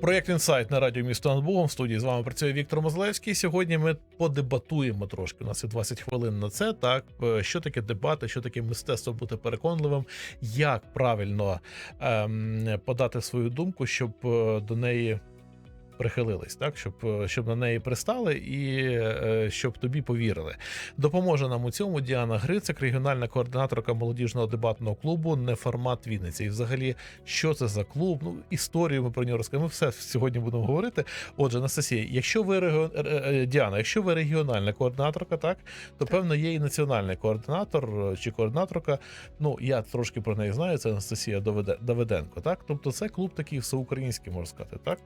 Проєкт інсайт на радіо місто над Богом. В студії з вами працює Віктор Мозлевський. Сьогодні ми подебатуємо трошки. У нас є 20 хвилин на це. Так Е, що таке дебати, що таке мистецтво бути переконливим, як правильно ем, подати свою думку, щоб е, до неї. Прихилились, так, щоб, е, щоб на неї пристали і е, щоб тобі повірили. Допоможе нам у цьому Діана Грицик, регіональна координаторка молодіжного дебатного клубу Неформат Вінниці. І взагалі, що це за клуб? Ну, історію ми про нього розкажемо. Ми все сьогодні будемо говорити. Отже, Анастасія, якщо ви регіон... е, Діана, якщо ви регіональна координаторка, так то певно є і національний координатор чи координаторка. Ну я трошки про неї знаю. Це Анастасія Давиде- Давиденко. Так, тобто це клуб такий всеукраїнський, можна сказати, так.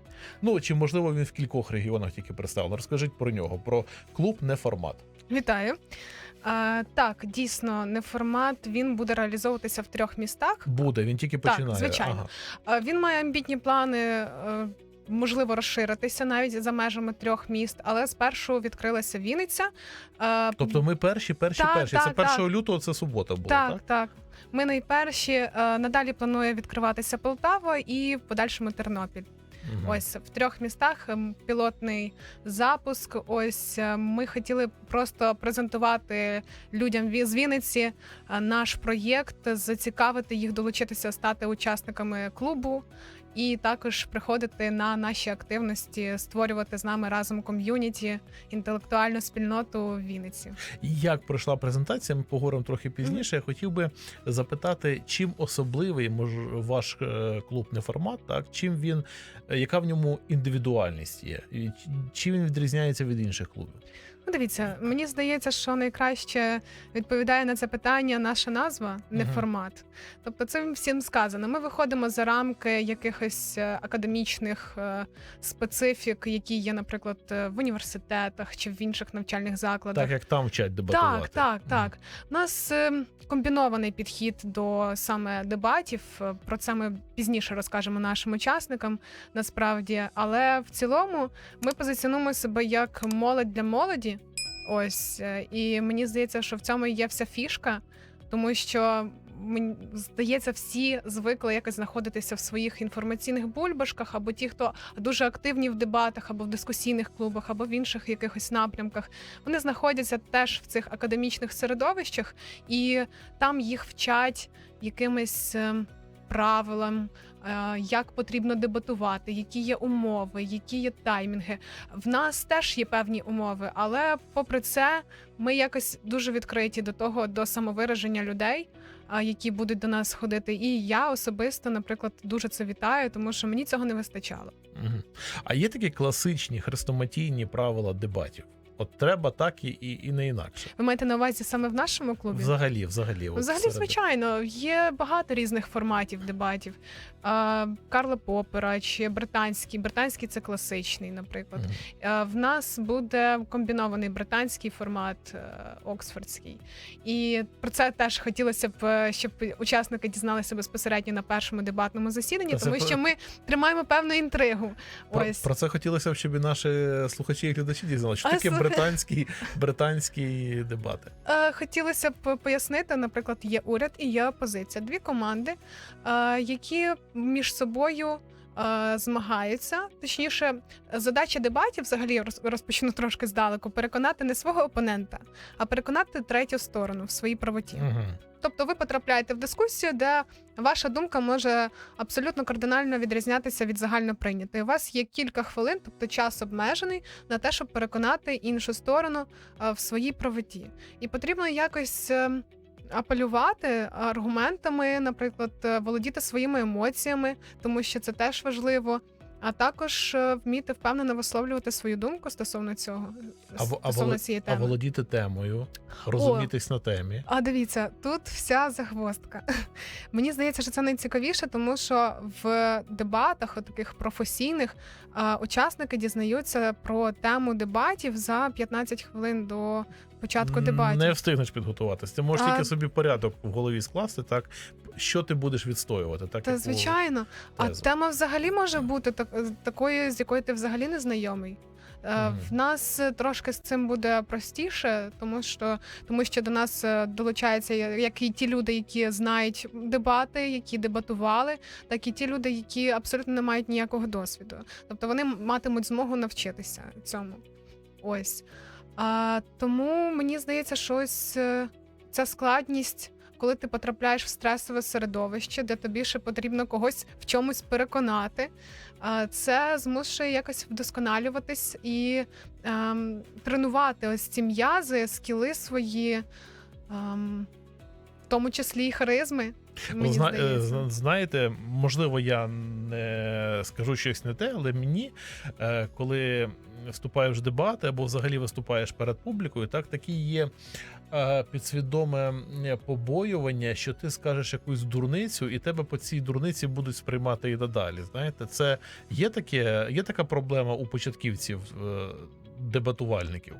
Ну чи можливо він в кількох регіонах тільки представлений. Розкажіть про нього, про клуб неформат. Вітаю. А, так, дійсно, неформат він буде реалізовуватися в трьох містах. Буде, він тільки Так, починає. звичайно. Ага. А, він має амбітні плани. е, Можливо, розширитися навіть за межами трьох міст, але спершу відкрилася Вінниця. Тобто ми перші, перші, Так, перші. так, це 1 так. лютого, це субота була, так, так? так. Ми найперші. Е, Надалі планує відкриватися Полтава і в подальшому Тернопіль. Угу. Ось в трьох містах ем, пілотний запуск. Ось е, ми хотіли просто презентувати людям з Вінниці е, наш проєкт, зацікавити їх долучитися, стати учасниками клубу. І також приходити на наші активності, створювати з нами разом ком'юніті, інтелектуальну спільноту в Вінниці. Як пройшла презентація, ми поговоримо трохи пізніше. Я хотів би запитати, чим особливий мож, ваш е, клуб неформат, так? Чим він, е, яка в ньому індивідуальність є? Чим він відрізняється від інших клубів? Ну, дивіться, мені здається, що найкраще відповідає на це питання наша назва, не Мгм. формат. Тобто, це всім сказано. Ми виходимо за рамки якихось е, академічних е, специфік, які є, наприклад, е, в університетах чи в інших навчальних закладах. Так як там вчать дебатувати. Так, так, так. У нас комбінований підхід до саме дебатів. Е, Про це ми пізніше розкажемо нашим учасникам. Насправді, але в цілому ми позиціонуємо себе як молодь для молоді. Ось е, і мені здається, що в цьому є вся фішка, тому що. Мені здається, всі звикли якось знаходитися в своїх інформаційних бульбашках, або ті, хто дуже активні в дебатах, або в дискусійних клубах, або в інших якихось напрямках вони знаходяться теж в цих академічних середовищах, і там їх вчать якимись ем, правилам, як потрібно дебатувати, які є умови, які є таймінги. В нас теж є певні умови, але попри це, ми якось дуже відкриті до того, до самовираження людей. Які будуть до нас ходити, і я особисто, наприклад, дуже це вітаю, тому що мені цього не вистачало. А є такі класичні хрестоматійні правила дебатів. От треба так і, і, і не інакше. Ви маєте на увазі саме в нашому клубі? Взагалі, взагалі. Взагалі, серед- звичайно, є багато різних форматів дебатів. А, Карла Попера чи британський. Британський це класичний, наприклад. Мгм. А, В нас буде комбінований британський формат, е, оксфордський. І про це теж хотілося б, е, щоб учасники дізналися безпосередньо на першому дебатному засіданні, це тому про- що ми тримаємо певну інтригу. Про, Ось. про це хотілося б, щоб і наші слухачі і глядачі дізналися. Що таке слухай. Британські, британські дебати? Е, Хотілося б пояснити, наприклад, є уряд і є опозиція. Дві команди, е, які між собою. Е, Змагаються, точніше, задача дебатів, взагалі розпочну трошки здалеку, переконати не свого опонента, а переконати третю сторону в своїй правоті. Угу. Тобто, ви потрапляєте в дискусію, де ваша думка може абсолютно кардинально відрізнятися від загально прийнятої. У вас є кілька хвилин, тобто час обмежений на те, щоб переконати іншу сторону е, в своїй правоті. І потрібно якось. Апелювати аргументами, наприклад, е, володіти своїми емоціями, тому що це теж важливо. А також е, вміти впевнено висловлювати свою думку стосовно цього, А, а, стосовно воло- цієї а володіти темою, розумітись на темі. А дивіться, тут вся загвоздка. Мені здається, що це найцікавіше, тому що в дебатах, от таких професійних, учасники дізнаються про тему дебатів за 15 хвилин до початку дебатів. Не встигнеш підготуватися. Ти можеш А- тільки собі порядок в голові скласти, так що ти будеш відстоювати. Так Та звичайно, а тезу. тема взагалі може бути так, такою, з якою ти взагалі не знайомий. Е, В нас е, трошки з цим буде простіше, тому що тому що до нас е, долучаються як і ті люди, які знають дебати, які дебатували, так і ті люди, які абсолютно не мають ніякого досвіду. Тобто вони матимуть змогу навчитися цьому. Ось. А, тому мені здається, що ось е, ця складність. Коли ти потрапляєш в стресове середовище, де тобі ще потрібно когось в чомусь переконати, а, це змушує якось вдосконалюватись і а, тренувати ось ці м'язи, скіли свої, ем, в тому числі і харизми. Ну, Мені зна- е, здається. знаєте, можливо, я не скажу щось не те, але мені, е, коли вступаєш в дебати або взагалі виступаєш перед публікою, так такі є е, підсвідоме побоювання, що ти скажеш якусь дурницю, і тебе по цій дурниці будуть сприймати і надалі. Знаєте, це є таке, є така проблема у початківців дебатувальників.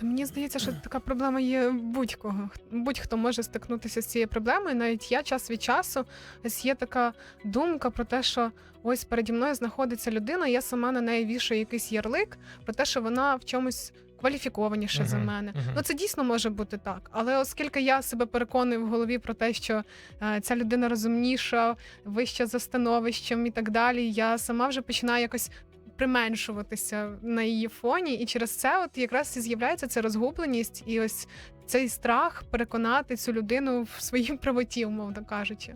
То мені здається, що така проблема є будь-кого. Будь-хто може стикнутися з цією проблемою. Навіть я час від часу ось є така думка про те, що ось переді мною знаходиться людина, я сама на неї вішаю якийсь ярлик про те, що вона в чомусь кваліфікованіше за Мгм, мене. мгм. Ну це дійсно може бути так. Але оскільки я себе переконую в голові про те, що е, ця людина розумніша, вища за становищем і так далі, я сама вже починаю якось. Применшуватися на її фоні, і через це, от якраз і з'являється ця розгубленість, і ось цей страх переконати цю людину в своїй правоті, умовно кажучи.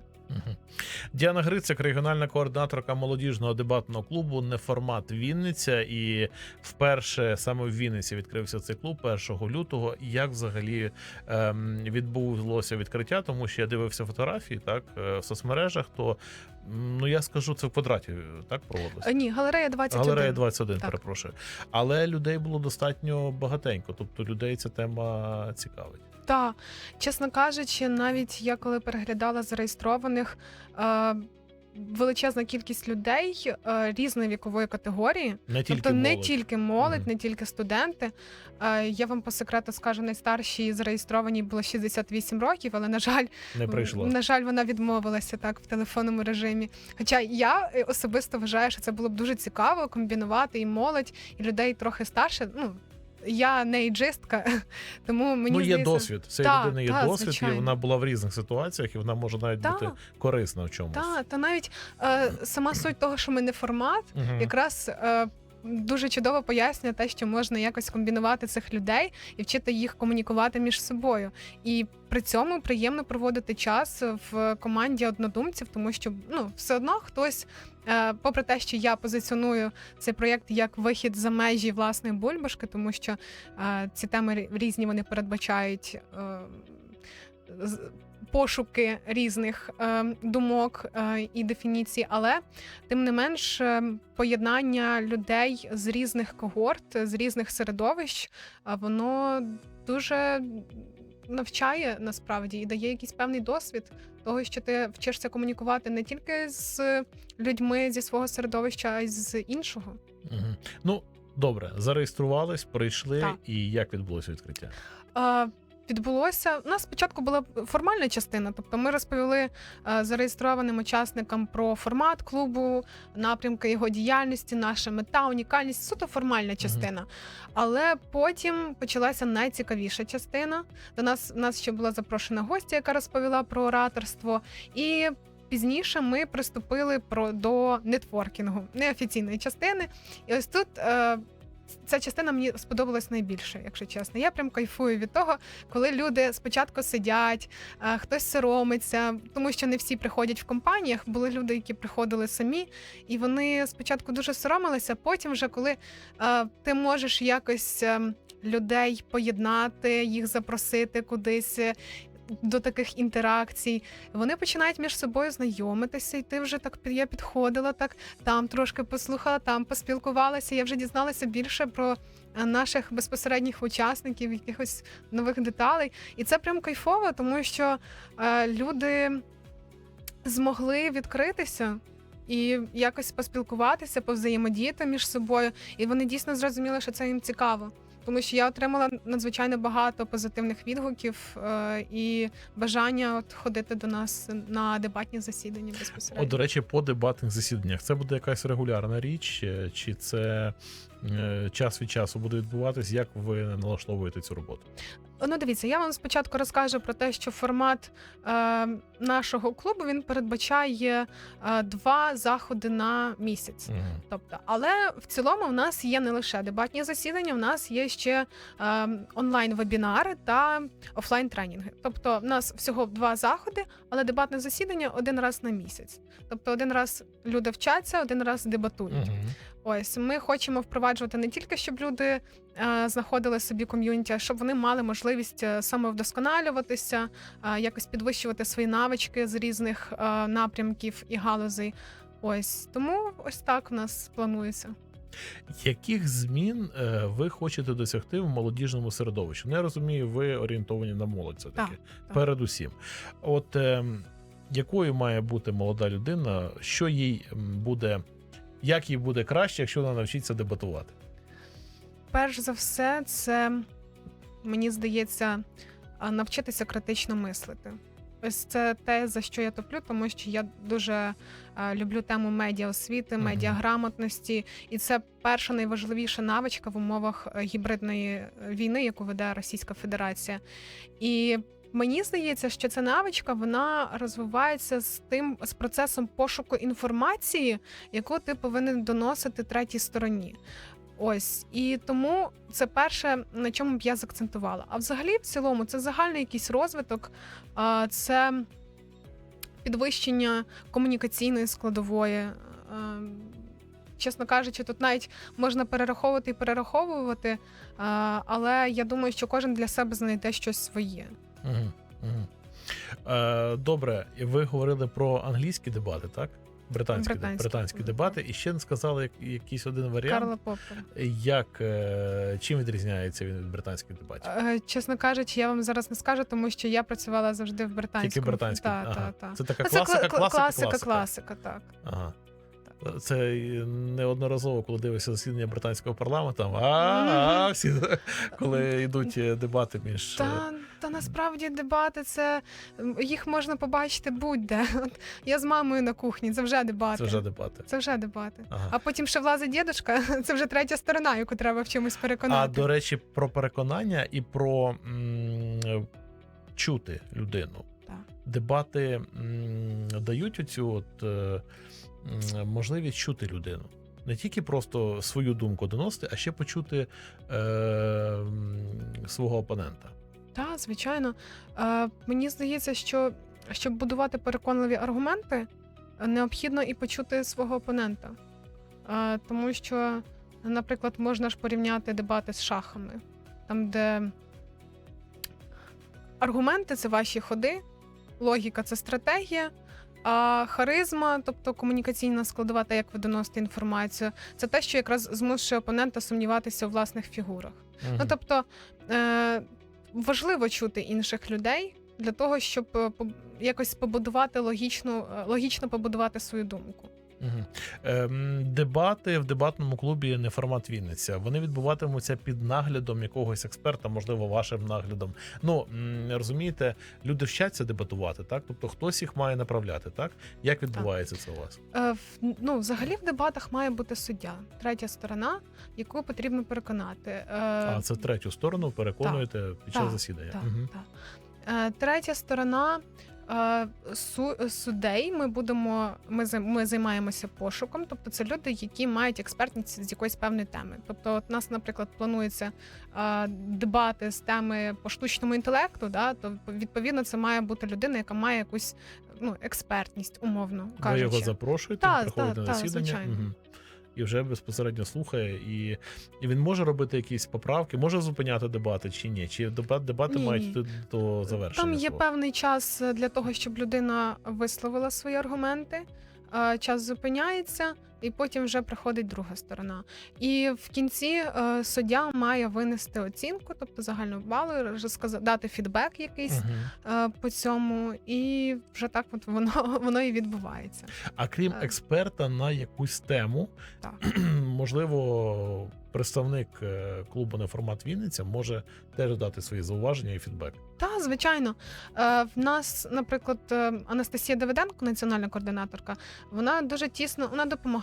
Діана Грицик, регіональна координаторка молодіжного дебатного клубу Неформат Вінниця. І вперше саме в Вінниці відкрився цей клуб 1 лютого. Як взагалі ем, відбулося відкриття? Тому що я дивився фотографії так е, в соцмережах. То ну я скажу, це в квадраті так проводилося. Е, Ні, галерея 21. Галерея 21, Так. перепрошую. Але людей було достатньо багатенько. Тобто людей ця тема цікавить. Та, чесно кажучи, навіть я коли переглядала зареєстрованих. Е- Величезна кількість людей е, різної вікової категорії, Не тільки тобто не молодь. тільки молодь, Мгм. не тільки студенти. Е, я вам по секрету скажу, найстаршій зареєстрованій було 68 років, але на жаль, не прийшло. на жаль, вона відмовилася так в телефонному режимі. Хоча я е, особисто вважаю, що це було б дуже цікаво комбінувати і молодь, і людей трохи старше. Ну я не іджистка, тому мені ну, є здається, досвід. Це Та, людина є та, досвід, звичайно. і вона була в різних ситуаціях, і вона може навіть Та. бути корисна в чомусь. Та, та навіть е, сама суть того, що ми не формат, якраз е, дуже чудово пояснює те, що можна якось комбінувати цих людей і вчити їх комунікувати між собою. І при цьому приємно проводити час в команді однодумців, тому що ну все одно хтось. е, Попри те, що я позиціоную цей проєкт як вихід за межі власної бульбашки, тому що е, ці теми різні вони передбачають е, пошуки різних е, думок е, і дефініцій, але тим не менш е, поєднання людей з різних когорт, з різних середовищ, е, воно дуже навчає насправді і дає якийсь певний досвід того, що ти вчишся комунікувати не тільки з людьми зі свого середовища, а й з іншого. Мгм. Ну, добре, зареєструвались, прийшли, Так. і як відбулося відкриття? Відбулося у нас спочатку була формальна частина, тобто ми розповіли е, зареєстрованим учасникам про формат клубу, напрямки його діяльності, наша мета, унікальність, суто формальна частина. Але потім почалася найцікавіша частина. До нас у нас ще була запрошена гостя, яка розповіла про ораторство. І пізніше ми приступили про до нетворкінгу, неофіційної частини. І ось тут. Е, Ця частина мені сподобалась найбільше, якщо чесно. Я прям кайфую від того, коли люди спочатку сидять, а, хтось соромиться, тому що не всі приходять в компаніях. Були люди, які приходили самі, і вони спочатку дуже соромилися. Потім, вже коли а, ти можеш якось ем, людей поєднати, їх запросити кудись. До таких інтеракцій вони починають між собою знайомитися, і ти вже так я підходила, так там трошки послухала, там поспілкувалася. Я вже дізналася більше про е, наших безпосередніх учасників, якихось нових деталей. І це прям кайфово, тому що е, люди змогли відкритися. І якось поспілкуватися, повзаємодіяти між собою, і вони дійсно зрозуміли, що це їм цікаво. Тому що я отримала надзвичайно багато позитивних відгуків е, і бажання от ходити до нас на дебатні засідання безпосередньо. От, до речі, по дебатних засіданнях це буде якась регулярна річ, чи це час від часу буде відбуватись? Як ви налаштовуєте цю роботу? Ну, дивіться, я вам спочатку розкажу про те, що формат е, нашого клубу він передбачає е, два заходи на місяць. Мгм. Тобто, але в цілому в нас є не лише дебатні засідання, в нас є ще е, онлайн-вебінари та офлайн-тренінги. Тобто, в нас всього два заходи, але дебатне засідання один раз на місяць. Тобто, один раз люди вчаться, один раз дебатують. Мгм. Ось ми хочемо впроваджувати не тільки, щоб люди е, знаходили собі ком'юніті, а щоб вони мали можливість е, самовдосконалюватися, е, якось підвищувати свої навички з різних напрямків і галузей. Ось тому ось так в нас планується. Яких змін ви хочете досягти в молодіжному середовищі? Ну, я розумію, ви орієнтовані на молодь все таки. так. Передусім. От е, якою має бути молода людина, що їй буде, як їй буде краще, якщо вона навчиться дебатувати? Перш за все, це мені здається навчитися критично мислити. Ось це те, за що я топлю, тому що я дуже е, люблю тему медіаосвіти, Мгм. медіаграмотності, і це перша найважливіша навичка в умовах е, гібридної е, війни, яку веде Російська Федерація. І мені здається, що ця навичка вона розвивається з тим з процесом пошуку інформації, яку ти повинен доносити третій стороні. Ось і тому це перше, на чому б я заакцентувала. А взагалі, в цілому, це загальний якийсь розвиток, це підвищення комунікаційної складової. Е, Чесно кажучи, тут навіть можна перераховувати і перераховувати, але я думаю, що кожен для себе знайде щось своє. Угу, угу. Е, добре, ви говорили про англійські дебати, так? Британські, Британські. британські дебати, і ще не сказали як- якийсь один варіант. Карла Як е, чим відрізняється він від британських дебатів? Е, Чесно кажучи, я вам зараз не скажу, тому що я працювала завжди в британському. Тільки британські. Так, ага. так, так. Це така Ну, класика, класика, класика, класика. класика, так. Ага. Це неодноразово, коли дивишся засідання британського парламенту, а, всі, коли йдуть е, дебати між. е, Та, та насправді дебати це їх можна побачити будь-де. От я з мамою на кухні, це вже дебати. Це вже дебати. Це вже дебати. Ага. А потім ще влазить дідушка, це вже третя сторона, яку треба в чомусь переконати. А до речі, про переконання і про м, чути людину. Дебати дають оцю от, е, можливість чути людину. Не тільки просто свою думку доносити, а ще почути е, свого опонента. Так, звичайно. Е, мені здається, що щоб будувати переконливі аргументи, необхідно і почути свого опонента. Е, тому що, наприклад, можна ж порівняти дебати з шахами, там, де аргументи це ваші ходи, логіка це стратегія. А харизма, тобто комунікаційна складова, та як ви доносите інформацію, це те, що якраз змушує опонента сумніватися у власних фігурах. Ну тобто е, важливо чути інших людей для того, щоб е, якось побудувати логічну, е, логічно побудувати свою думку. Ем, Дебати в дебатному клубі не формат Вінниця. Вони відбуватимуться під наглядом якогось експерта, можливо, вашим наглядом. Ну розумієте, люди вчаться дебатувати, так? Тобто хтось їх має направляти, так? Як відбувається це у вас? Е, в- ну, взагалі в дебатах має бути суддя, третя сторона, яку потрібно переконати. Е, А це третю сторону переконуєте під час Так, засідання. Так, Мгм. так. Е, Третя сторона су- судей. Ми будемо. Ми ми займаємося пошуком. Тобто, це люди, які мають експертність з якоїсь певної теми. Тобто, от нас, наприклад, планується е, дебати з теми по штучному інтелекту. Да, то відповідно це має бути людина, яка має якусь ну експертність, умовно Ви його запрошуєте, Так, приходите так, на засідання звичайно. мгм. І вже безпосередньо слухає, і, і він може робити якісь поправки, може зупиняти дебати чи ні? Чи дебат, дебати Ні, мають до, до завершення? Там є свого? певний час для того, щоб людина висловила свої аргументи. Е, Час зупиняється, і потім вже приходить друга сторона. І в кінці е, суддя має винести оцінку, тобто загальну балу, дати фідбек якийсь е, по цьому, і вже так от воно воно і відбувається. А крім Е. експерта на якусь тему, Так. можливо, представник клубу Неформат Вінниця може теж дати свої зауваження і фідбек. Та, звичайно. В нас, наприклад, Анастасія Давиденко, національна координаторка, вона дуже тісно вона допомагає,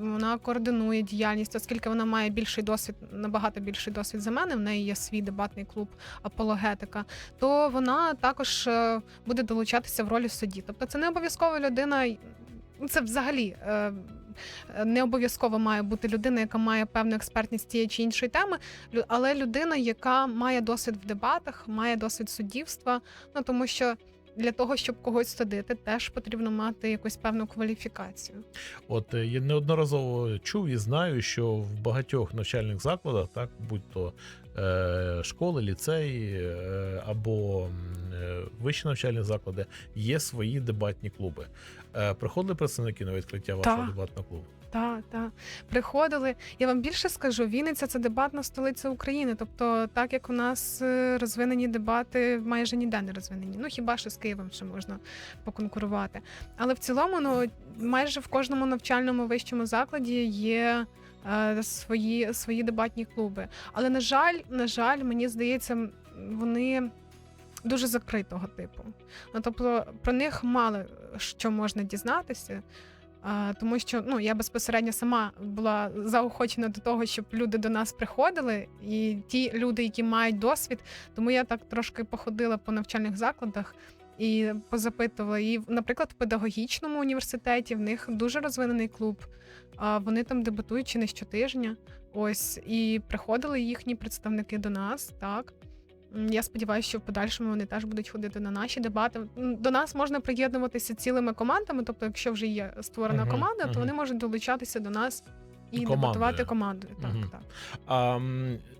вона координує діяльність, оскільки вона має більший досвід, набагато більший досвід за мене. В неї є свій дебатний клуб апологетика. То вона також е, буде долучатися в ролі судді. Тобто, це не обов'язково людина. Це взагалі. е, Не обов'язково має бути людина, яка має певну експертність тієї чи іншої теми, але людина, яка має досвід в дебатах, має досвід суддівства. Ну тому що для того, щоб когось судити, теж потрібно мати якусь певну кваліфікацію. От е, я неодноразово чув і знаю, що в багатьох навчальних закладах, так будь то е, школи, ліцеї е, або е, вищі навчальні заклади, є свої дебатні клуби. Е, приходили представники на відкриття вашого Так. дебатного клубу? Так, так. Приходили. Я вам більше скажу, Вінниця це дебатна столиця України. Тобто, так як у нас е, розвинені дебати майже ніде не розвинені. Ну хіба що з Києвом ще можна поконкурувати. Але в цілому, ну майже в кожному навчальному вищому закладі є. Е, Свої свої дебатні клуби, але на жаль, на жаль, мені здається, вони дуже закритого типу. Ну тобто про них мало що можна дізнатися. А, тому що ну я безпосередньо сама була заохочена до того, щоб люди до нас приходили, і ті люди, які мають досвід, тому я так трошки походила по навчальних закладах і позапитувала. І, наприклад, в педагогічному університеті в них дуже розвинений клуб. А вони там дебатують чи не щотижня. Ось і приходили їхні представники до нас, так. Я сподіваюся, що в подальшому вони теж будуть ходити на наші дебати. До нас можна приєднуватися цілими командами. Тобто, якщо вже є створена команда, то вони можуть долучатися до нас і Командою. дебатувати командою. Так, Мгм. так. А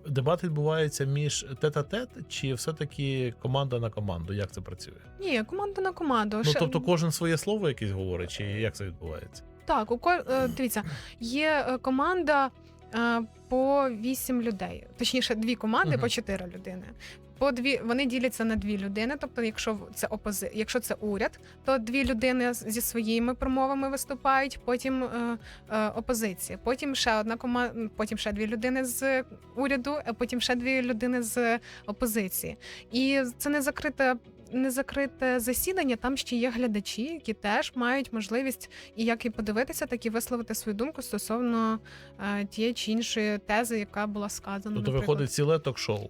дебат відбувається між тет-а-тет чи все-таки команда на команду? Як це працює? Ні, команда на команду. Ну Ще- тобто кожен своє слово якесь говорить, чи як це відбувається? Так, у ко... е, дивіться, є е, команда е, по вісім людей, точніше, дві команди Мгм. по чотири людини. По дві вони діляться на дві людини. Тобто, якщо це опози... якщо це уряд, то дві людини зі своїми промовами виступають, потім е, е, опозиція, потім ще одна команда, потім ще дві людини з уряду, а потім ще дві людини з опозиції. І це не закрита. Не закрите засідання, там ще є глядачі, які теж мають можливість і як і подивитися, так і висловити свою думку стосовно е, тієї чи іншої тези, яка була сказана. Тобто виходить ціле ток-шоу.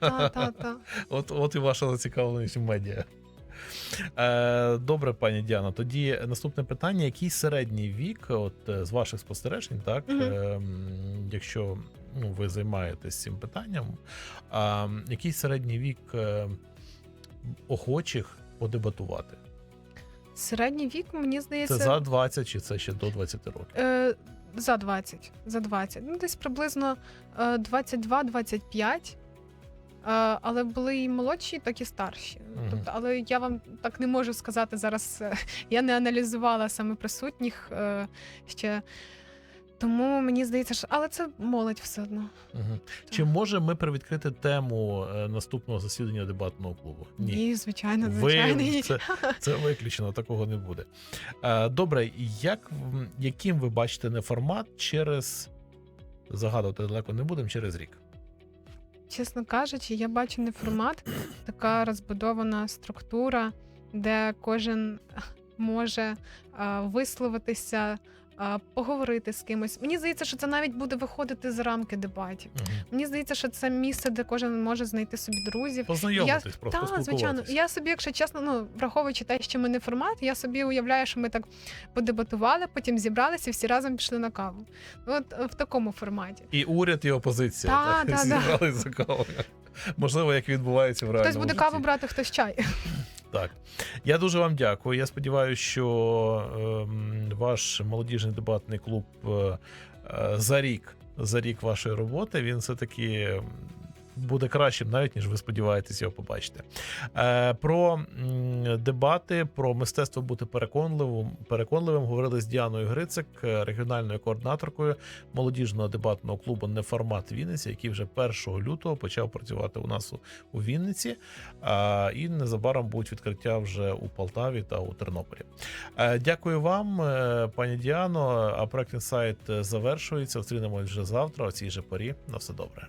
Та, та, та, та. От, от і ваша зацікавленість в медіа. Е, добре, пані Діана. Тоді наступне питання: який середній вік, от е, з ваших спостережень, так, е, якщо ну, ви займаєтесь цим питанням, а, який середній вік е, охочих подебатувати? Середній вік, мені здається, Це за 20 чи це ще до 20 років? е, за 20. За 20. Ну, десь приблизно е, 22-25. Е, але були і молодші, так і старші. Мгм. Тобто, але я вам так не можу сказати зараз. е, Я не аналізувала саме присутніх е, ще. Тому мені здається, що але це молодь все одно. Угу. Чи можемо ми привідкрити тему е, наступного засідання дебатного клубу? Ні, звичайно, Ви звичайно. ні. це, це виключено, такого не буде. Е, Добре, як, яким ви бачите не формат через загадувати далеко не будемо через рік? Чесно кажучи, я бачу не формат, така розбудована структура, де кожен може е, висловитися, а, поговорити з кимось. Мені здається, що це навіть буде виходити з рамки дебатів. Угу. Мені здається, що це місце, де кожен може знайти собі друзів. Познайомитись, просто Так, звичайно. Я собі, якщо чесно, ну враховуючи те, що ми не формат, я собі уявляю, що ми так подебатували, потім зібралися і всі разом пішли на каву. Ну, От е, в такому форматі. І уряд, і опозиція Та, так, та, та. за кавою. Можливо, як відбувається в реальному Хтось буде житті. каву брати, хтось чай. Так. Я дуже вам дякую. Я сподіваюся, що е, ваш молодіжний дебатний клуб е, е, за рік, за рік вашої роботи він все-таки ем, буде кращим, навіть ніж ви сподіваєтесь його побачити. Е, Про дебати, про мистецтво бути переконливим, переконливим говорили з Діаною Грицик, е, регіональною координаторкою молодіжного дебатного клубу Неформат Вінниці, який вже 1 лютого почав працювати у нас у, Вінниці. А, і незабаром будуть відкриття вже у Полтаві та у Тернополі. Е, Дякую вам, е, пані Діано. А проект інсайт завершується. Зустрінемось вже завтра. О цій же порі. На все добре.